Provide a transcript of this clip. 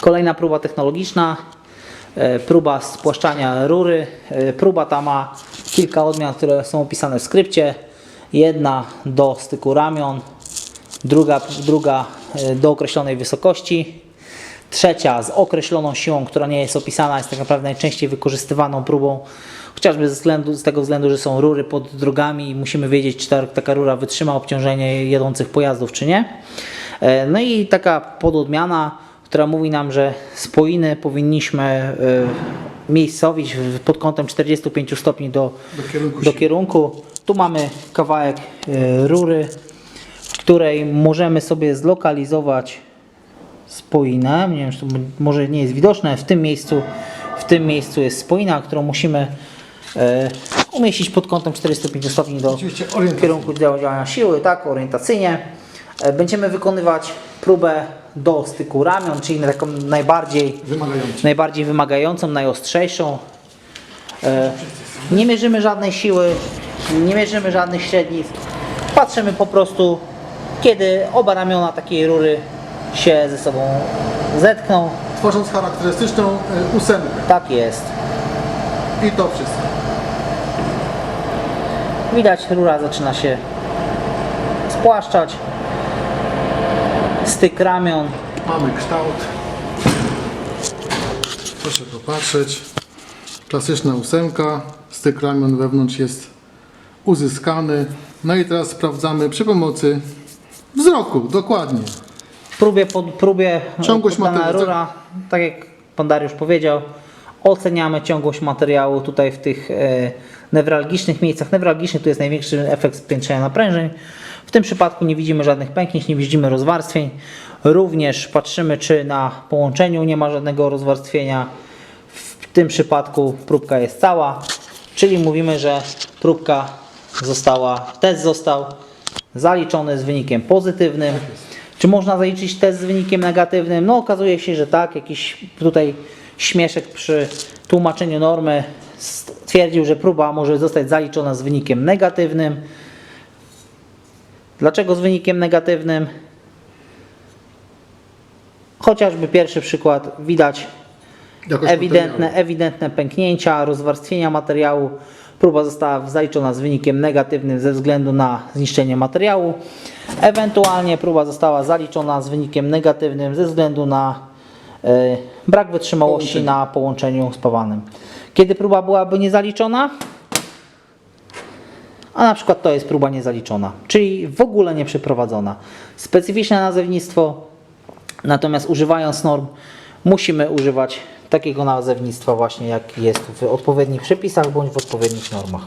Kolejna próba technologiczna, e, próba spłaszczania rury. E, Próba ta ma kilka odmian, które są opisane w skrypcie. Jedna do styku ramion, druga, druga e, do określonej wysokości, trzecia z określoną siłą, która nie jest opisana, jest tak naprawdę najczęściej wykorzystywaną próbą, chociażby ze względu, z tego względu, że są rury pod drogami i musimy wiedzieć, czy ta, taka rura wytrzyma obciążenie jedących pojazdów, czy nie. No i taka pododmiana, która mówi nam, że spoiny powinniśmy e, miejscowić pod kątem 45 stopni do, Do kierunku do kierunku. Tu mamy kawałek e, rury, w której możemy sobie zlokalizować spoinę. Nie wiem, czy to może nie jest widoczne. W tym miejscu, w tym miejscu jest spoina, którą musimy e, umieścić pod kątem 45 stopni do kierunku działania siły, tak, orientacyjnie. E, Będziemy wykonywać próbę do styku ramion, czyli taką najbardziej Wymagający. najbardziej wymagającą, najostrzejszą. E, Nie mierzymy żadnej siły, nie mierzymy żadnych średnic. Patrzymy po prostu, kiedy oba ramiona takiej rury się ze sobą zetkną. Tworząc charakterystyczną y, ósemkę. Tak jest. I to wszystko. Widać, rura zaczyna się spłaszczać. Styk ramion. Mamy kształt. Proszę popatrzeć. Klasyczna ósemka. Styk ramion wewnątrz jest uzyskany. No i teraz sprawdzamy przy pomocy wzroku. Dokładnie. Próbie, pod, próbie Ciągłość poddana materiału, rura, tak jak pan Dariusz powiedział, oceniamy ciągłość materiału tutaj w tych e, newralgicznych miejscach. Newralgiczny tu jest największy efekt spiętrzenia naprężeń. W tym przypadku nie widzimy żadnych pęknięć, nie widzimy rozwarstwień. Również patrzymy, czy na połączeniu nie ma żadnego rozwarstwienia. W tym przypadku próbka jest cała, czyli mówimy, że próbka została, test został zaliczony z wynikiem pozytywnym. Czy można zaliczyć test z wynikiem negatywnym? No okazuje się, że tak. Jakiś tutaj śmieszek przy tłumaczeniu normy stwierdził, że próba może zostać zaliczona z wynikiem negatywnym. Dlaczego z wynikiem negatywnym? Chociażby pierwszy przykład widać Jakość ewidentne, materiału. ewidentne pęknięcia, rozwarstwienia materiału. Próba została zaliczona z wynikiem negatywnym ze względu na zniszczenie materiału. Ewentualnie próba została zaliczona z wynikiem negatywnym ze względu na e, brak wytrzymałości Połączenie. na połączeniu spawanym. Kiedy próba byłaby niezaliczona? A na przykład to jest próba niezaliczona, czyli w ogóle nie przeprowadzona. Specyficzne nazewnictwo, natomiast używając norm musimy używać takiego nazewnictwa właśnie jak jest w odpowiednich przepisach bądź w odpowiednich normach.